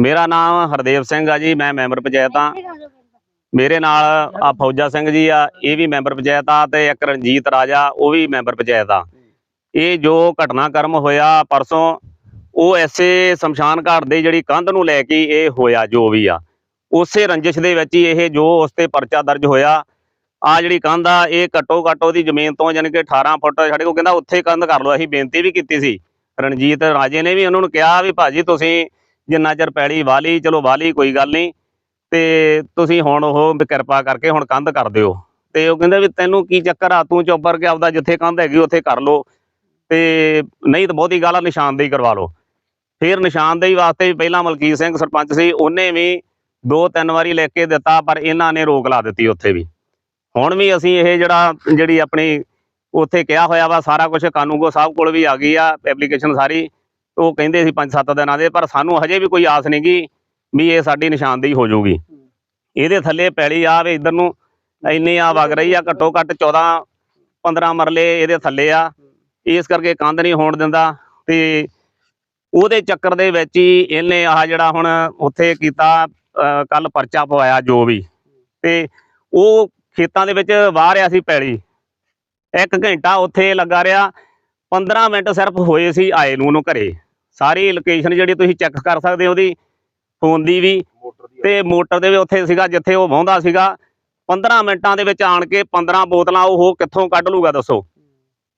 ਮੇਰਾ ਨਾਮ ਹਰਦੇਵ ਸਿੰਘ ਆ ਜੀ, ਮੈਂ ਮੈਂਬਰ ਪੰਚਾਇਤ ਆ ਮੇਰੇ ਨਾਲ ਆ ਫੌਜਾ ਸਿੰਘ ਜੀ ਆ, ਇਹ ਵੀ ਮੈਂਬਰ ਪੰਚਾਇਤ ਆ ਤੇ ਇੱਕ ਰਣਜੀਤ ਰਾਜਾ, ਉਹ ਵੀ ਮੈਂਬਰ ਪੰਚਾਇਤ ਆ। ਇਹ ਜੋ ਘਟਨਾਕ੍ਰਮ ਹੋਇਆ ਪਰਸੋਂ, ਉਹ ਐਸੇ ਸ਼ਮਸ਼ਾਨ ਘਾਟ ਦੇ ਜਿਹੜੀ ਕੰਧ ਨੂੰ ਲੈ ਕੇ ਇਹ ਹੋਇਆ ਜੋ ਵੀ ਆ। ਉਸੇ ਰੰਜਿਸ਼ ਦੇ ਵਿੱਚ ਹੀ ਇਹ ਜੋ ਉਸ ਤੇ ਪਰਚਾ ਦਰਜ ਹੋਇਆ, ਆ ਜਿਹੜੀ ਕੰਧ ਆ, ਇਹ ਘੱਟੋ ਘੱਟ ਉਹਦੀ ਜ਼ਮੀਨ ਤੋਂ ਯਾਨੀ ਕਿ 18 ਫੁੱਟ, ਸਾਡੇ ਕੋਲ ਕਹਿੰਦਾ ਉੱਥੇ ਕੰਧ ਕਰ ਲਓ, ਅਸੀਂ ਬੇਨਤੀ ਵੀ ਕੀਤੀ ਸੀ। ਰਣਜੀਤ ਰਾਜੇ ਨੇ ਵੀ ਉਹਨਾਂ ਨੂੰ ਕਿਹਾ ਵੀ ਭਾਜੀ ਤੁਸੀਂ ਜਿੰਨਾ ਚਿਰ ਪੈਲੀ ਵਾਲੀ, ਚਲੋ ਵਾਲੀ ਕੋਈ ਗੱਲ ਨਹੀਂ। ਤੇ ਤੁਸੀਂ ਹੁਣ ਉਹ ਕਿਰਪਾ ਕਰਕੇ ਹੁਣ ਕੰਧ ਕਰ ਦਿਓ। ਤੇ ਉਹ ਕਹਿੰਦੇ ਵੀ ਤੈਨੂੰ ਕੀ ਚੱਕਰ ਆ? ਤੂੰ ਚੁੱਪ ਕੇ ਆਪਦਾ ਜਿੱਥੇ ਕੰਧ ਹੈਗੀ ਉੱਥੇ ਕਰ ਲਓ। ਤੇ ਨਹੀਂ ਤਾਂ ਬਹੁਤੀ ਗੱਲ ਆ, ਨਿਸ਼ਾਨਦੇਹੀ ਕਰਵਾ ਲਓ। ਫਿਰ ਨਿਸ਼ਾਨਦੇਹੀ ਵਾਸਤੇ ਵੀ ਪਹਿਲਾਂ ਮਲਕੀਤ ਸਿੰਘ ਸਰਪੰਚ ਸੀ, ਉਹਨੇ ਵੀ ਦੋ ਤਿੰਨ ਵਾਰੀ ਲੈ ਕੇ ਦਿੱਤਾ, ਪਰ ਇਹਨਾਂ ਨੇ ਰੋਕ ਲਾ ਦਿੱਤੀ ਉੱਥੇ ਵੀ। ਹੁਣ ਵੀ ਅਸੀਂ ਇਹ ਜਿਹੜਾ, ਜਿਹੜੀ ਆਪਣੀ ਉੱਥੇ ਕਿਹਾ ਹੋਇਆ ਵਾ, ਸਾਰਾ ਕੁਝ ਕਾਨੂੰਗੋ ਸਾਹਿਬ ਕੋਲ ਵੀ ਆ ਗਈ ਆ ਐਪਲੀਕੇਸ਼ਨ ਸਾਰੀ। ਉਹ ਕਹਿੰਦੇ ਸੀ 5-7 ਦਿਨਾਂ ਦੇ, ਪਰ ਸਾਨੂੰ ਹਜੇ ਵੀ ਕੋਈ ਆਸ ਨਹੀਂ ਗੀ ਵੀ ਇਹ ਸਾਡੀ ਨਿਸ਼ਾਨਦੇਹੀ ਹੋ ਜਾਊਗੀ। ਇਹਦੇ ਥੱਲੇ ਪੈਲੀ ਆ ਵੇ ਇਧਰ ਨੂੰ ਇੰਨੀ ਆ ਵਗ ਰਹੀ ਆ, ਘੱਟੋ ਘੱਟ 14 15 ਮਰਲੇ ਇਹਦੇ ਥੱਲੇ ਆ। ਇਸ ਕਰਕੇ ਕੰਧ ਨਹੀਂ ਹੋਣ ਦਿੰਦਾ ਤੇ ਉਹਦੇ ਚੱਕਰ ਦੇ ਵਿੱਚ ਹੀ ਇਹਨੇ ਆਹ ਜਿਹੜਾ ਹੁਣ ਉੱਥੇ ਕੀਤਾ ਕੱਲ ਪਰਚਾ ਪਵਾਇਆ ਜੋ ਵੀ। ਤੇ ਉਹ ਖੇਤਾਂ ਦੇ ਵਿੱਚ ਵਾਹ ਰਿਹਾ ਸੀ ਪੈਲੀ। ਇੱਕ ਘੰਟਾ ਉੱਥੇ ਲੱਗਾ ਰਿਹਾ 15 ਮਿੰਟ ਸਿਰਫ ਹੋਏ ਸੀ ਆਏ ਨੂੰ ਉਹਨੂੰ ਘਰੇ। ਸਾਰੀ ਲੋਕੇਸ਼ਨ ਜਿਹੜੀ ਤੁਸੀਂ ਚੈੱਕ ਕਰ ਸਕਦੇ ਹੋ ਉਹਦੀ ਫੋਨ ਦੀ ਵੀ ਤੇ ਮੋਟਰ ਦੇ ਵੀ ਉੱਥੇ ਸੀਗਾ ਜਿੱਥੇ ਉਹ ਵਾਹੁੰਦਾ ਸੀਗਾ। 15 ਮਿੰਟਾਂ ਦੇ ਵਿੱਚ ਆਣ ਕੇ 15 ਬੋਤਲਾਂ ਉਹ ਕਿੱਥੋਂ ਕੱਢ ਲੂਗਾ ਦੱਸੋ?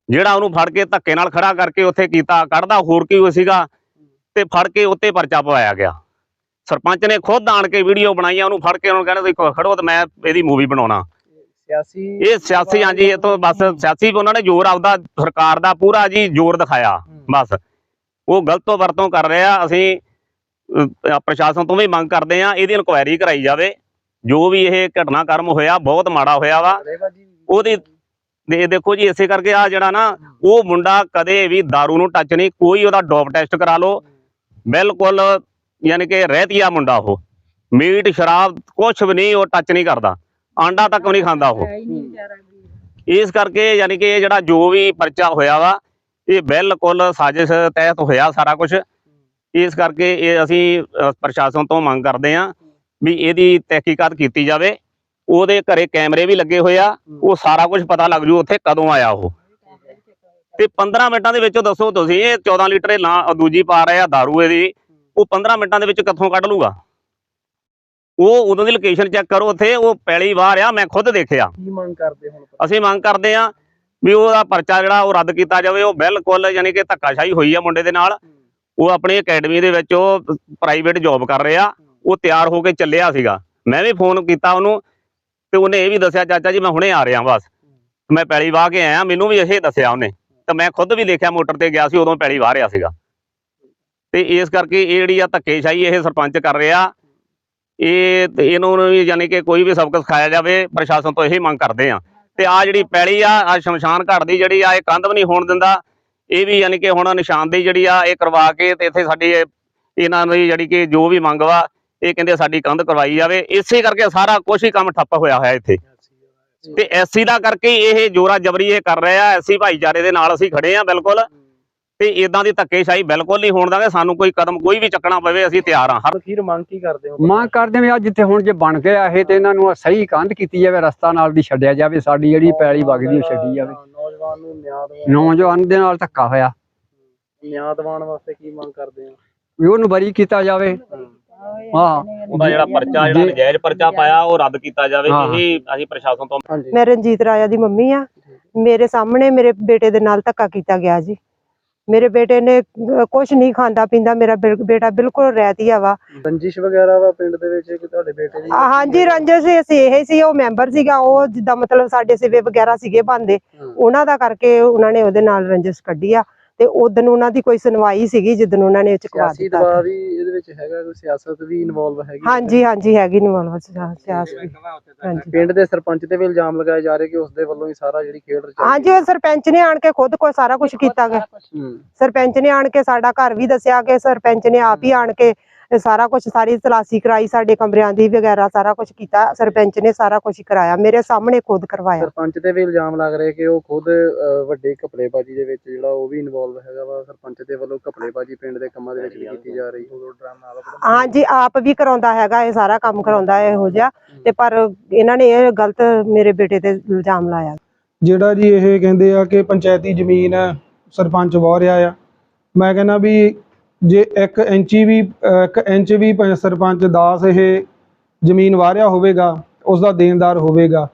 ਜਿਹੜਾ ਉਹਨੂੰ ਫੜ ਕੇ ਧੱਕੇ ਨਾਲ ਖੜਾ ਕਰਕੇ ਉੱਥੇ ਕੀਤਾ ਕੱਢਦਾ ਹੋਰ ਕੀ ਹੋ ਸੀਗਾ? ਤੇ ਫੜ ਕੇ ਉੱਤੇ ਪਰਚਾ ਪਵਾਇਆ ਗਿਆ। ਸਰਪੰਚ ਨੇ ਖੁਦ ਆਣ ਕੇ ਵੀਡੀਓ ਬਣਾਈ ਆ ਉਹਨੂੰ ਫੜ ਕੇ ਉਹਨੂੰ ਕਹਿੰਦਾ ਤੁਸੀਂ ਖੜੋ ਤੇ ਮੈਂ ਇਹਦੀ ਮੂਵੀ ਬਣਾਉਣਾ। ਸਿਆਸੀ ਇਹ ਸਿਆਸੀ ਹਾਂਜੀ ਇਹ ਤੋਂ ਬਸ ਸਿਆਸੀ ਉਹਨਾਂ ਨੇ ਜ਼ੋਰ ਆਪਦਾ ਸਰਕਾਰ ਦਾ ਪੂਰਾ ਜੀ ਜ਼ੋਰ ਦਿਖਾਇਆ ਬਸ। ਉਹ ਗਲਤੋਂ ਵਰਤੋਂ ਕਰ ਰਿਹਾ, ਅਸੀਂ ਪ੍ਰਸ਼ਾਸਨ ਤੋਂ ਵੀ ਮੰਗ ਕਰਦੇ ਆ ਇਹਦੀ ਇਨਕੁਆਇਰੀ ਕਰਾਈ ਜਾਵੇ। ਜੋ ਵੀ ਇਹ ਘਟਨਾਕ੍ਰਮ ਹੋਇਆ, ਬਹੁਤ ਮਾੜਾ ਹੋਇਆ ਵਾ। ਉਹਦੀ ਦੇ ਦੇਖੋ ਜੀ, ਇਸੇ ਕਰਕੇ ਆ ਜਿਹੜਾ ਨਾ, ਉਹ ਮੁੰਡਾ ਕਦੇ ਵੀ दारू ਨੂੰ ਟੱਚ ਨਹੀਂ, ਕੋਈ ਉਹਦਾ ਡੋਪ ਟੈਸਟ ਕਰਾ ਲਓ। ਬਿਲਕੁਲ ਯਾਨੀ ਕਿ ਰਹਿਤੀਆ ਮੁੰਡਾ ਉਹ। ਮੀਟ, ਸ਼ਰਾਬ ਕੁਝ ਵੀ ਨਹੀਂ, ਉਹ ਟੱਚ ਨਹੀਂ ਕਰਦਾ। ਆਂਡਾ ਤੱਕ ਵੀ ਨਹੀਂ ਖਾਂਦਾ ਉਹ। ਇਸ ਕਰਕੇ ਯਾਨੀ ਕਿ ਇਹ ਜਿਹੜਾ ਜੋ ਵੀ ਪਰਚਾ ਹੋਇਆ ਵਾ ਇਹ ਬਿਲਕੁਲ ਸਾਜ਼ਿਸ਼ ਤਹਿਤ ਹੋਇਆ ਸਾਰਾ ਕੁਝ ਇਸ ਕਰਕੇ ਇਹ ਅਸੀਂ ਪ੍ਰਸ਼ਾਸਨ ਤੋਂ ਮੰਗ ਕਰਦੇ ਹਾਂ ਵੀ ਇਹਦੀ ਤਹਿਕੀਕਾਤ ਕੀਤੀ ਜਾਵੇ। ਉਹਦੇ ਘਰੇ ਕੈਮਰੇ ਵੀ ਲੱਗੇ ਹੋਏ ਆ। ਉਹ ਸਾਰਾ ਕੁਝ ਪਤਾ ਲੱਗ ਜੂ ਉੱਥੇ ਕਦੋਂ ਆਇਆ ਉਹ। ਤੇ 15 ਮਿੰਟਾਂ ਦੇ ਵਿੱਚ ਦੱਸੋ ਤੁਸੀਂ ਇਹ 14 ਲੀਟਰ ਇਹ ਨਾ ਦੂਜੀ ਪਾ ਰਿਹਾ दारू ਇਹਦੀ। ਉਹ 15 ਮਿੰਟਾਂ ਦੇ ਵਿੱਚ ਕਿੱਥੋਂ ਕੱਢ ਲੂਗਾ? ਉਹ ਉਦੋਂ ਦੀ ਲੋਕੇਸ਼ਨ ਚੈੱਕ ਕਰੋ ਉੱਥੇ ਉਹ ਪੈਲੀ ਬਾਹਰ ਆ ਮੈਂ ਖੁਦ ਦੇਖਿਆ। ਕੀ ਮੰਗ ਕਰਦੇ ਹੁਣ? ਅਸੀਂ ਮੰਗ ਕਰਦੇ ਆ ਵੀ ਉਹਦਾ ਪਰਚਾ ਜਿਹੜਾ ਉਹ ਰੱਦ ਕੀਤਾ ਜਾਵੇ, ਉਹ ਬਿਲਕੁਲ ਯਾਨੀ ਕਿ ਧੱਕਾਸ਼ਾਹੀ ਹੋਈ ਆ ਮੁੰਡੇ ਦੇ ਨਾਲ। ਉਹ ਆਪਣੀ ਅਕੈਡਮੀ ਦੇ ਵਿੱਚ ਉਹ ਪ੍ਰਾਈਵੇਟ ਜੌਬ ਕਰ ਰਿਹਾ। ਉਹ ਤਿਆਰ ਹੋ ਕੇ ਚੱਲਿਆ ਸੀਗਾ। ਮੈਂ ਵੀ ਫੋਨ ਕੀਤਾ ਉਹਨੂੰ ਤੇ ਉਹਨੇ ਇਹ ਵੀ ਦੱਸਿਆ, ਚਾਚਾ ਜੀ ਮੈਂ ਹੁਣੇ ਆ ਰਿਹਾ ਬਸ ਮੈਂ ਪੈਲੀ ਵਾਹ ਕੇ ਆਇਆ, ਮੈਨੂੰ ਵੀ ਇਹ ਦੱਸਿਆ ਉਹਨੇ। ਤਾਂ ਮੈਂ ਖੁਦ ਵੀ ਲਿਖਿਆ ਮੋਟਰ ਤੇ ਗਿਆ ਸੀ, ਉਦੋਂ ਪੈਲੀ ਵਾਹ ਰਿਹਾ ਸੀਗਾ। ਤੇ ਇਸ ਕਰਕੇ ਇਹ ਜਿਹੜੀ ਆ ਧੱਕੇਸ਼ਾਹੀ ਇਹ ਸਰਪੰਚ ਕਰ ਰਿਹਾ। ਇਹ ਇਹਨੂੰ ਵੀ ਯਾਨੀ ਕਿ ਕੋਈ ਵੀ ਸਬਕ ਸਿਖਾਇਆ ਜਾਵੇ, ਪ੍ਰਸ਼ਾਸਨ ਤੋਂ ਇਹੀ ਮੰਗ ਕਰਦੇ ਆ। ਤੇ ਆ ਜਿਹੜੀ ਪੈਲੀ ਆ ਆ ਸ਼ਮਸ਼ਾਨ ਘਾਟ ਦੀ ਜਿਹੜੀ ਆ, ਇਹ ਕੰਧ ਵੀ ਨਹੀਂ ਹੋਣ ਦਿੰਦਾ। ਇਹ ਵੀ ਯਾਨੀ ਕਿ ਹੁਣ ਨਿਸ਼ਾਨਦੇਹੀ ਜਿਹੜੀ ਆ, ਇਹ ਕਰਵਾ ਕੇ ਤੇ ਇੱਥੇ ਸਾਡੀ ਇਹਨਾਂ ਦੀ ਜਿਹੜੀ ਕਿ ਜੋ ਵੀ ਮੰਗ ਵਾ, ਇਹ ਕਹਿੰਦੇ ਸਾਡੀ ਕੰਧ ਕਰਵਾਈ ਜਾਵੇ। ਇਸੇ ਕਰਕੇ ਸਾਰਾ ਕੁਝ ਹੀ ਕੰਮ ਠੱਪ ਹੋਇਆ ਹੋਇਆ ਇੱਥੇ। ਤੇ ਐਸੀ ਦਾ ਕਰਕੇ ਇਹ ਜੋਰਾ ਜਬਰੀ ਇਹ ਕਰ ਰਿਹਾ ਐਸੀ ਭਾਈਚਾਰੇ ਦੇ ਨਾਲ ਅਸੀਂ ਖੜੇ ਆ, ਬਿਲਕੁਲ। ਤੇ ਇਦਾਂ ਦੀ ਧੱਕੇਸ਼ਾਹੀ ਬਿਲਕੁਲ ਨਹੀਂ ਹੋਣ ਦਾਂਗੇ ਸਾਨੂੰ ਕੋਈ ਕਦਮ ਕੋਈ ਵੀ ਚੱਕਣਾ ਪਵੇ ਅਸੀਂ ਤਿਆਰ ਆ ਹਰ ਅਖੀਰ ਮੰਗ ਕੀ ਕਰਦੇ ਹੋ? ਮੰਗ ਕਰਦੇ ਵੀ ਆ ਜਿੱਥੇ ਹੁਣ ਜੇ ਬਣ ਗਿਆ ਇਹ ਤੇ ਇਹਨਾਂ ਨੂੰ ਸਹੀ ਕੰਧ ਕੀਤੀ ਜਾਵੇ ਰਸਤਾ ਨਾਲ ਦੀ ਛੱਡਿਆ ਜਾਵੇ ਸਾਡੀ ਜਿਹੜੀ ਪੈਲੀ ਵਗਦੀ ਉਹ ਛੱਡੀ ਜਾਵੇ। ਨੌਜਵਾਨ ਨੂੰ ਨਿਆਂ ਦਿਵਾਉਣ ਨੌਜਵਾਨ ਦੇ ਨਾਲ ਧੱਕਾ ਹੋਇਆ। ਨਿਆਂ ਦਿਵਾਉਣ ਵਾਸਤੇ ਕੀ ਮੰਗ ਕਰਦੇ ਹੋ? ਵੀ ਉਹਨੂੰ ਬਰੀ ਕੀਤਾ ਜਾਵੇ। ਹਾਂ। ਉਹਦਾ ਜਿਹੜਾ ਪਰਚਾ ਜਿਹੜਾ ਨਜਾਇਜ਼ ਪਰਚਾ ਪਾਇਆ ਉਹ ਰੱਦ ਕੀਤਾ ਜਾਵੇ। ਹਾਂ। ਇਹੀ ਅਸੀਂ ਪ੍ਰਸ਼ਾਸਨ ਤੋਂ ਮੈਂ ਰਣਜੀਤ ਰਾਜਾ ਦੀ ਮੰਮੀ ਆ। ਮੇਰੇ ਸਾਹਮਣੇ ਮੇਰੇ ਬੇਟੇ ਦੇ ਨਾਲ ਧੱਕਾ ਕੀਤਾ ਗਿਆ ਜੀ। ਮੇਰੇ ਬੇਟੇ ਨੇ ਕੁਝ ਨਹੀਂ ਖਾਂਦਾ ਪੀਂਦਾ ਮੇਰਾ ਬੇਟਾ ਬਿਲਕੁਲ ਰਹਿਤੀਆ ਵਾ ਰੰਜਿਸ਼ ਵਗੈਰਾ ਵਾ ਪਿੰਡ ਦੇ ਵਿੱਚ ਕਿ ਤੁਹਾਡੇ ਬੇਟੇ ਦੀ? ਹਾਂਜੀ ਰੰਜਨ ਸੀ ਅਸੀਂ ਇਹ ਸੀ ਉਹ ਮੈਂਬਰ ਸੀਗਾ ਉਹ ਜਿੱਦਾਂ ਮਤਲਬ ਸਾਡੇ ਸਿਵੇ ਵਗੈਰਾ ਸੀਗੇ ਬੰਦੇ। ਉਹਨਾਂ ਦਾ ਕਰਕੇ ਉਹਨਾਂ ਨੇ ਉਹਦੇ ਨਾਲ ਰੰਜਿਸ਼ ਕੱਢੀ ਆ। ਤੇ ਉਦੋਂ ਉਹਨਾਂ ਦੀ ਕੋਈ ਸੁਣਵਾਈ ਸੀਗੀ ਜਿੱਦਣ ਉਹਨਾਂ ਨੇ ਚੁਕਵਾ ਸਿਆਸੀ ਦਿੱਤਾ ਦਬਾਅ ਵੀ ਇਹਦੇ ਵਿੱਚ ਹੈਗਾ ਕੋਈ ਸਿਆਸਤ ਵੀ ਇਨਵੋਲਵ ਹੈਗੀ ਹਾਂਜੀ ਹਾਂਜੀ ਹੈਗੀ ਨਿਵਲ ਸਿਆਸੀ ਹਾਂਜੀ। ਪਿੰਡ ਦੇ ਸਰਪੰਚ ਤੇ ਵੀ ਇਲਜ਼ਾਮ ਲਗਾਏ ਜਾ ਰਹੇ ਕਿ ਉਸਦੇ ਵੱਲੋਂ ਹੀ ਸਾਰਾ ਜਿਹੜੀ ਖੇਡ ਰਚਾਈ ਹਾਂਜੀ ਉਹ ਸਰਪੰਚ ਨੇ ਆਣ ਕੇ ਖੁਦ ਕੋਈ ਸਾਰਾ ਕੁਝ ਕੀਤਾ ਗਿਆ। ਹੂੰ। ਸਰਪੰਚ ਨੇ ਆਣ ਕੇ ਸਾਡਾ ਘਰ ਵੀ ਦੱਸਿਆ ਕਿ ਸਰਪੰਚ ਨੇ ਆਪ ਹੀ। ਆਣ ਕੇ ਤੇ ਸਾਰਾ ਕੁਝ ਸਾਰੀ ਤਲਾਸੀ ਕਰਾਈ ਸਾਡੇ ਕਮਰਿਆਂ ਦੀ ਵਗੈਰਾ ਸਾਰਾ ਕੁਝ ਕੀਤਾ ਸਰਪੰਚ ਨੇ ਸਾਰਾ ਕੁਝ ਕਰਾਇਆ ਮੇਰੇ ਸਾਹਮਣੇ ਖੁਦ ਕਰਵਾਇਆ। ਸਰਪੰਚ ਤੇ ਵੀ ਇਲਜ਼ਾਮ ਲੱਗ ਰਹੇ ਕਿ ਉਹ ਖੁਦ ਅਹ, ਵੱਡੇ ਘਪਲੇਬਾਜ਼ੀ ਦੇ ਵਿੱਚ ਜਿਹੜਾ ਉਹ ਵੀ ਇਨਵੋਲਵ ਹੈਗਾ ਵਾ ਸਰਪੰਚ ਦੇ ਵੱਲੋਂ ਘਪਲੇਬਾਜ਼ੀ ਪਿੰਡ ਦੇ ਕੰਮਾਂ ਦੇ ਵਿੱਚ ਵੀ ਕੀਤੀ ਜਾ ਰਹੀ। ਹਾਂਜੀ ਆਪ ਵੀ ਕਰਾਉਂਦਾ ਹੈਗਾ ਇਹ ਸਾਰਾ ਕੰਮ ਕਰਾਉਂਦਾ ਹੈ ਇਹੋ ਜਿਹਾ ਤੇ ਪਰ ਇਹਨਾਂ ਨੇ ਇਹ ਗਲਤ ਮੇਰੇ ਬੇਟੇ ਤੇ ਇਲਜ਼ਾਮ ਲਾਇਆ। ਜਿਹੜਾ ਜੀ ਇਹ ਕਹਿੰਦੇ ਆ ਕਿ ਪੰਚਾਇਤੀ ਜ਼ਮੀਨ ਹੈ ਸਰਪੰਚ ਵਾਹ ਰਿਹਾ ਆ ਮੈਂ ਕਹਿੰਦਾ ਵੀ ਜੇ 1 ਇੰਚੀ ਵੀ 1 ਇੰਚ ਵੀ ਪ- ਸਰਪੰਚ ਦਾਸ ਇਹ ਜ਼ਮੀਨ ਵਾਰਿਆ ਹੋਵੇਗਾ ਉਸ ਦਾ ਦੇਣਦਾਰ ਹੋਵੇਗਾ,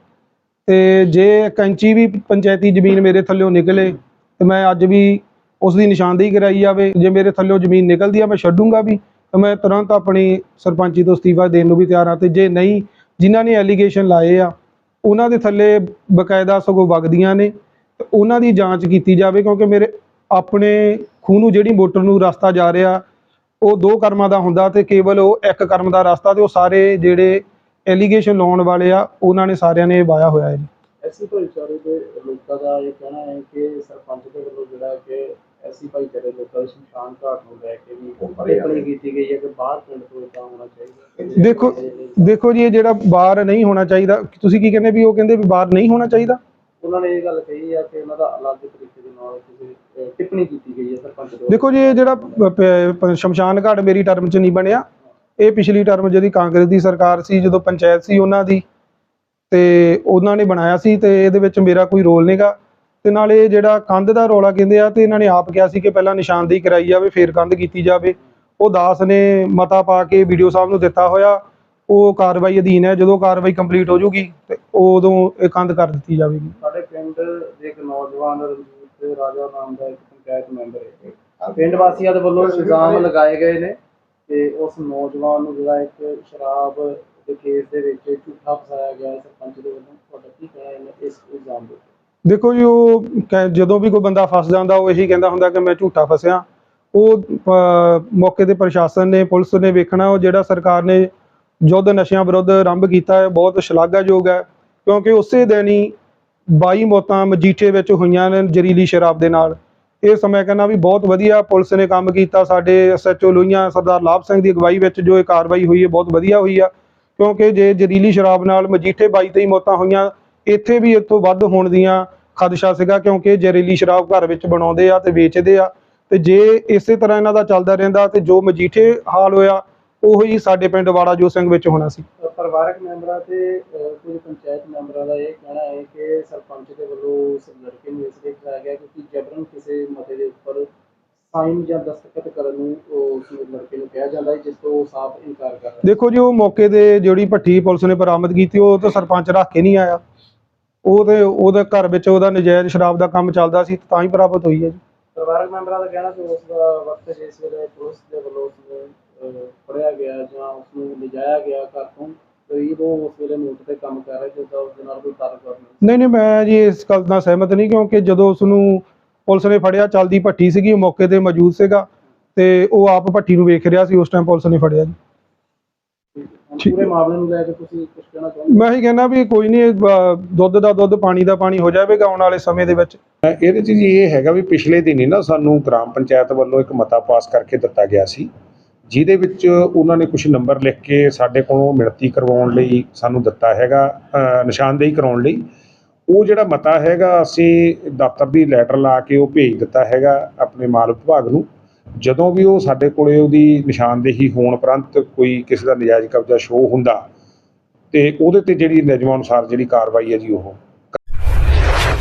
ਤੇ ਜੇ 1 ਇੰਚੀ ਵੀ ਪੰਚਾਇਤੀ ਜ਼ਮੀਨ ਮੇਰੇ ਥੱਲਿਓਂ ਨਿਕਲੇ, ਤੇ ਮੈਂ ਅੱਜ ਵੀ ਉਸ ਦੀ ਨਿਸ਼ਾਨਦੇਹੀ ਕਰਾਈ ਜਾਵੇ, ਜੇ ਮੇਰੇ ਥੱਲਿਓਂ ਜ਼ਮੀਨ ਨਿਕਲਦੀ ਆ, ਮੈਂ ਛੱਡੂੰਗਾ ਵੀ, ਤਾਂ ਮੈਂ ਤੁਰੰਤ ਆਪਣੀ ਸਰਪੰਚੀ ਤੋਂ ਅਸਤੀਫਾ ਦੇਣ ਨੂੰ ਵੀ ਤਿਆਰ ਹਾਂ, ਤੇ ਜੇ ਨਹੀਂ, ਜਿਨ੍ਹਾਂ ਨੇ ਐਲੀਗੇਸ਼ਨ ਲਾਏ ਆ, ਉਹਨਾਂ ਦੇ ਥੱਲੇ ਬਕਾਇਦਾ ਸਗੋਂ ਵਗਦੀਆਂ ਨੇ, ਤੇ ਉਹਨਾਂ ਦੀ ਜਾਂਚ ਕੀਤੀ ਜਾਵੇ, ਕਿਉਂਕਿ ਮੇਰੇ ਆਪਣੇ ਖੂਹ ਨੂੰ ਜਿਹੜੀ ਮੋਟਰ ਨੂੰ ਰਸਤਾ ਜਾ ਰਿਹਾ ਉਹ ਦੋ ਕਰਮਾਂ ਦਾ ਹੁੰਦਾ ਤੇ ਕੇਵਲ ਉਹ ਇੱਕ ਕਰਮ ਦਾ ਰਸਤਾ ਤੇ ਉਹ ਸਾਰੇ ਜਿਹੜੇ ਐਲੀਗੇਸ਼ਨ ਲਾਉਣ ਵਾਲੇ ਆ ਉਹਨਾਂ ਨੇ ਸਾਰਿਆਂ ਨੇ ਵਾਇਆ ਹੋਇਆ ਹੈ ਜੀ। ਐਸੀ ਭਾਈਚਾਰੇ ਦੇ ਲੋਕਾਂ ਦਾ ਇਹ ਕਹਿਣਾ ਹੈ ਕਿ ਸਰਪੰਚ ਦੇ ਵੱਲੋਂ ਜਿਹੜਾ ਕਿ ਐਸੀ ਭਾਈਚਾਰੇ ਲੋਕਾਂ ਦੇ ਸ਼ਮਸ਼ਾਨ ਘਾਟ ਨੂੰ ਲੈ ਕੇ ਵੀ ਟਿੱਪਣੀ ਕੀਤੀ ਗਈ ਹੈ ਕਿ ਬਾਹਰ ਪਿੰਡ ਤੋਂ ਇਦਾਂ ਹੋਣਾ ਚਾਹੀਦਾ। ਦੇਖੋ ਦੇਖੋ ਜੀ ਇਹ ਜਿਹੜਾ ਬਾਹਰ ਨਹੀਂ ਹੋਣਾ ਚਾਹੀਦਾ ਤੁਸੀਂ ਕੀ ਕਹਿੰਦੇ ਵੀ ਉਹ ਕਹਿੰਦੇ ਵੀ ਬਾਹਰ ਨਹੀਂ ਹੋਣਾ ਚਾਹੀਦਾ? ਉਹਨਾਂ ਨੇ ਇਹ ਗੱਲ ਕਹੀ ਹੈ ਕਿ ਉਹਨਾਂ ਦਾ ਅਲੱਗ ਤਰੀਕੇ ਨਾਲ ਕਿਸੇ ਅਹ, ਟਿੱਪਣੀ ਕੀਤੀ ਗਈ ਹੈ ਸਰਪੰਚ ਦੇ ਵੱਲੋਂ। ਦੇਖੋ ਜੀ ਇਹ ਜਿਹੜਾ ਪ- ਪ- ਪ- ਸ਼ਮਸ਼ਾਨ ਘਾਟ ਮੇਰੀ ਟਰਮ 'ਚ ਨਹੀਂ ਬਣਿਆ। ਇਹ ਪਿਛਲੀ ਟਰਮ ਜਿਹੜੀ ਕਾਂਗਰਸ ਦੀ ਸਰਕਾਰ ਸੀ ਜਦੋਂ ਪੰਚਾਇਤ ਸੀ ਉਹਨਾਂ ਦੀ ਤੇ ਉਹਨਾਂ ਨੇ ਬਣਾਇਆ ਸੀ ਤੇ ਇਹਦੇ ਵਿੱਚ ਮੇਰਾ ਕੋਈ ਰੋਲ ਨਹੀਂਗਾ ਤੇ ਨਾਲੇ ਇਹ ਜਿਹੜਾ ਕੰਧ ਦਾ ਰੌਲਾ ਕਹਿੰਦੇ ਆ ਤੇ ਇਹਨਾਂ ਨੇ ਆਪ ਕਿਹਾ ਸੀ ਕਿ ਪਹਿਲਾਂ ਨਿਸ਼ਾਨਦੇਹੀ ਕਰਾਈ ਜਾਵੇ ਫੇਰ ਕੰਧ ਕੀਤੀ ਜਾਵੇ। ਉਹ ਦਾਸ ਨੇ ਮਤਾ ਪਾ ਕੇ ਵੀਡੀਓ ਸਾਹਿਬ ਨੂੰ ਦਿੱਤਾ ਹੋਇਆ। ਉਹ ਕਾਰਵਾਈ ਅਧੀਨ ਹੈ ਜਦੋਂ ਕਾਰਵਾਈ ਕੰਪਲੀਟ ਹੋ ਜੂਗੀ ਤੇ ਉਦੋਂ ਇਹ ਕੰਧ ਕਰ ਦਿੱਤੀ ਜਾਵੇਗੀ। ਸਾਡੇ ਪਿੰਡ ਦੇ ਇੱਕ ਨੌਜਵਾਨ ਰਣਜੀਤ ਰਾਜਾ ਨਾਮ ਦਾ ਇੱਕ ਪੰਚਾਇਤ ਮੈਂਬਰ ਹੈ ਪਿੰਡ ਵਾਸੀਆਂ ਦੇ ਵੱਲੋਂ ਇਲਜ਼ਾਮ ਲਗਾਏ ਗਏ ਨੇ ਕਿ ਉਸ ਨੌਜਵਾਨ ਨੂੰ ਜਿਹੜਾ ਇੱਕ ਸ਼ਰਾਬ ਦੇ ਕੇਸ ਦੇ ਵਿੱਚ ਝੂਠਾ ਫਸਾਇਆ ਗਿਆ ਸਰਪੰਚ ਦੇ ਵੱਲੋਂ ਤੁਹਾਡਾ ਕੀ ਕਹਿਣਾ ਹੈ ਇਸ ਇਲਜ਼ਾਮ ਦੇ ਦੇਖੋ ਜੀ, ਉਹ ਜਦੋਂ ਵੀ ਕੋਈ ਬੰਦਾ ਫਸ ਜਾਂਦਾ, ਉਹ ਇਹੀ ਕਹਿੰਦਾ ਹੁੰਦਾ ਕਿ ਮੈਂ ਝੂਠਾ ਫਸਿਆ। ਉਹ ਮੌਕੇ ਤੇ ਪ੍ਰਸ਼ਾਸਨ ਨੇ, ਪੁਲਿਸ ਨੇ ਵੇਖਣਾ, ਉਹ ਜਿਹੜਾ ਸਰਕਾਰ ਨੇ ਯੁੱਧ ਨਸ਼ਿਆਂ ਵਿਰੁੱਧ ਆਰੰਭ ਕੀਤਾ ਹੈ, ਬਹੁਤ ਸ਼ਲਾਘਾਯੋਗ ਹੈ। ਕਿਉਂਕਿ ਉਸੇ ਦਿਨ ਹੀ 22 ਮੌਤਾਂ ਮਜੀਠੇ ਵਿੱਚ ਹੋਈਆਂ ਨੇ ਜ਼ਹਿਰੀਲੀ ਸ਼ਰਾਬ ਦੇ ਨਾਲ। ਇਹ ਸਮੇਂ ਕਹਿੰਦਾ ਵੀ ਬਹੁਤ ਵਧੀਆ ਪੁਲਿਸ ਨੇ ਕੰਮ ਕੀਤਾ। ਸਾਡੇ ਐਸਐਚਓ ਲੋਹੀਆਂ, ਸਰਦਾਰ ਲਾਭ ਸਿੰਘ ਦੀ ਅਗਵਾਈ ਵਿੱਚ ਜੋ ਇਹ ਕਾਰਵਾਈ ਹੋਈ ਹੈ, ਬਹੁਤ ਵਧੀਆ ਹੋਈ ਆ। ਕਿਉਂਕਿ ਜੇ ਜ਼ਹਿਰੀਲੀ ਸ਼ਰਾਬ ਨਾਲ ਮਜੀਠੇ 22 23 ਮੌਤਾਂ ਹੋਈਆਂ, ਇੱਥੇ ਵੀ ਇਸ ਤੋਂ ਵੱਧ ਹੋਣ ਦੀਆਂ ਖਦਸ਼ਾ ਸੀਗਾ ਕਿਉਂਕਿ ਜ਼ਹਿਰੀਲੀ ਸ਼ਰਾਬ ਘਰ ਵਿੱਚ ਬਣਾਉਂਦੇ ਆ ਤੇ ਵੇਚਦੇ ਆ। ਤੇ ਜੇ ਇਸੇ ਤਰ੍ਹਾਂ ਇਹਨਾਂ ਦਾ ਚੱਲਦਾ ਰਹਿੰਦਾ ਤੇ ਜੋ ਮਜੀਠੇ ਹਾਲ ਹੋਇਆ, ਉਹੀ ਸਾਡੇ ਪਿੰਡ ਵਾੜਾ ਜੋ ਸਿੰਘ ਵਿੱਚ ਹੋਣਾ ਸੀ। ਪਰਿਵਾਰਕ ਮੈਂਬਰਾਂ ਤੇ ਕੁਝ ਪੰਚਾਇਤ ਮੈਂਬਰਾਂ ਦਾ ਇਹ ਕਹਿਣਾ ਹੈ ਕਿ ਸਰਪੰਚ ਦੇ ਵੱਲੋਂ ਉਸ ਲੜਕੇ ਨੂੰ ਇਸ ਲਈ ਕਰਾਇਆ ਗਿਆ ਕਿਉਂਕਿ ਜਬਰਨ ਕਿਸੇ ਮਤੇ ਦੇ ਉੱਪਰ ਸਾਈਨ ਜਾਂ ਦਸਤਖਤ ਕਰਨ ਨੂੰ ਉਸ ਲੜਕੇ ਨੂੰ ਕਿਹਾ ਜਾਂਦਾ ਹੈ ਜਿਸ ਤੋਂ ਉਹ ਸਾਫ਼ ਇਨਕਾਰ ਕਰ ਰਿਹਾ ਦੇਖੋ ਜੀ ਉਹ ਮੌਕੇ ਤੇ ਜਿਹੜੀ ਭੱਠੀ ਪੁਲਿਸ ਨੇ ਬਰਾਮਦ ਕੀਤੀ ਉਹ ਤਾਂ ਸਰਪੰਚ ਰੱਖ ਕੇ ਨਹੀਂ ਆਇਆ। ਉਹ ਤੇ ਉਹਦੇ ਘਰ ਵਿੱਚ ਉਹਦਾ ਨਜਾਇਜ਼ ਸ਼ਰਾਬ ਦਾ ਕੰਮ ਚੱਲਦਾ ਸੀ ਤਾਂ ਹੀ ਪ੍ਰਾਪਤ ਹੋਈ ਹੈ ਜੀ। ਪਰਿਵਾਰਕ ਮੈਂਬਰਾਂ ਦਾ ਕਹਿਣਾ ਕਿ ਉਸ ਦਾ ਵਕਤ ਜਿਸ ਵੇਲੇ ਪੁਲਿਸ ਦੇ ਵੱਲੋਂ ਉਸ ਨੂੰ ਅਹ, ਫੜਿਆ ਗਿਆ ਜਾਂ ਉਸ ਨੂੰ ਲਿਜਾਇਆ ਗਿਆ ਘਰ ਤੋਂ ਕਰੀਬ ਉਹ ਉਸ ਵੇਲੇ ਮੋਟ ਤੇ ਕੰਮ ਕਰ ਰਿਹਾ ਜਿਸਦਾ ਉਸ ਦੇ ਨਾਲ ਕੋਈ ਤਾਲੁਕ ਨਹੀਂ ਨਹੀਂ ਨਹੀਂ ਮੈਂ ਜੀ ਇਸ ਗੱਲ ਨਾਲ ਸਹਿਮਤ ਨਹੀਂ ਕਿਉਂਕਿ ਜਦੋਂ ਉਸ ਨੂੰ ਪੁਲਿਸ ਨੇ ਫੜਿਆ ਚੱਲਦੀ ਭੱਠੀ ਸੀਗੀ ਉਹ ਮੌਕੇ ਤੇ ਮੌਜੂਦ ਸੀਗਾ ਤੇ ਉਹ ਆਪ ਭੱਠੀ ਨੂੰ ਵੇਖ ਰਿਹਾ ਸੀ ਉਸ ਟਾਈਮ ਪੁਲਿਸ ਨੇ ਫੜਿਆ ਜੀ। ਹੁਣ ਠੀਕ। ਪੂਰੇ ਮਾਮਲੇ ਨੂੰ ਲੈ ਕੇ ਤੁਸੀਂ ਕੁਝ ਕਹਿਣਾ ਚਾਹੁੰਦੇ ਮੈਂ ਹੀ ਕਹਿੰਦਾ ਵੀ ਕੋਈ ਨਹੀਂ ਅਹ, ਦੁੱਧ ਦਾ ਦੁੱਧ ਪਾਣੀ ਦਾ ਪਾਣੀ ਹੋ ਜਾਵੇਗਾ ਆਉਣ ਵਾਲੇ ਸਮੇਂ ਦੇ ਵਿੱਚ। ਇਹਦੇ 'ਚ ਜੀ ਇਹ ਹੈਗਾ ਵੀ ਪਿਛਲੇ ਦਿਨ ਹੀ ਨਾ ਸਾਨੂੰ ਗ੍ਰਾਮ ਪੰਚਾਇਤ ਵੱਲੋਂ ਇੱਕ ਮਤਾ ਪਾਸ ਕਰਕੇ ਦਿੱਤਾ ਗਿਆ ਸੀ। ਜਿਹਦੇ ਵਿੱਚ ਉਹਨਾਂ ਨੇ ਕੁਝ ਨੰਬਰ ਲਿਖ ਕੇ ਸਾਡੇ ਕੋਲੋਂ ਮਿਣਤੀ ਕਰਵਾਉਣ ਲਈ ਸਾਨੂੰ ਦਿੱਤਾ ਹੈਗਾ ਨਿਸ਼ਾਨਦੇਹੀ ਕਰਾਉਣ ਲਈ। ਉਹ ਜਿਹੜਾ ਮਤਾ ਹੈਗਾ, ਅਸੀਂ ਦਫ਼ਤਰ ਦੀ ਲੈਟਰ ਲਾ ਕੇ ਉਹ ਭੇਜ ਦਿੱਤਾ ਹੈਗਾ ਆਪਣੇ ਮਾਲ ਵਿਭਾਗ ਨੂੰ। ਜਦੋਂ ਵੀ ਉਹ ਸਾਡੇ ਕੋਲੇ ਉਹਦੀ ਨਿਸ਼ਾਨਦੇਹੀ ਹੋਣ ਉਪਰੰਤ ਕੋਈ ਕਿਸੇ ਦਾ ਨਜਾਇਜ਼ ਕਬਜ਼ਾ ਸ਼ੋਅ ਹੁੰਦਾ, ਤੇ ਉਹਦੇ ਤੇ ਜਿਹੜੀ ਨਿਯਮਾਂ ਅਨੁਸਾਰ ਜਿਹੜੀ ਕਾਰਵਾਈ ਹੈ ਜੀ ਉਹ।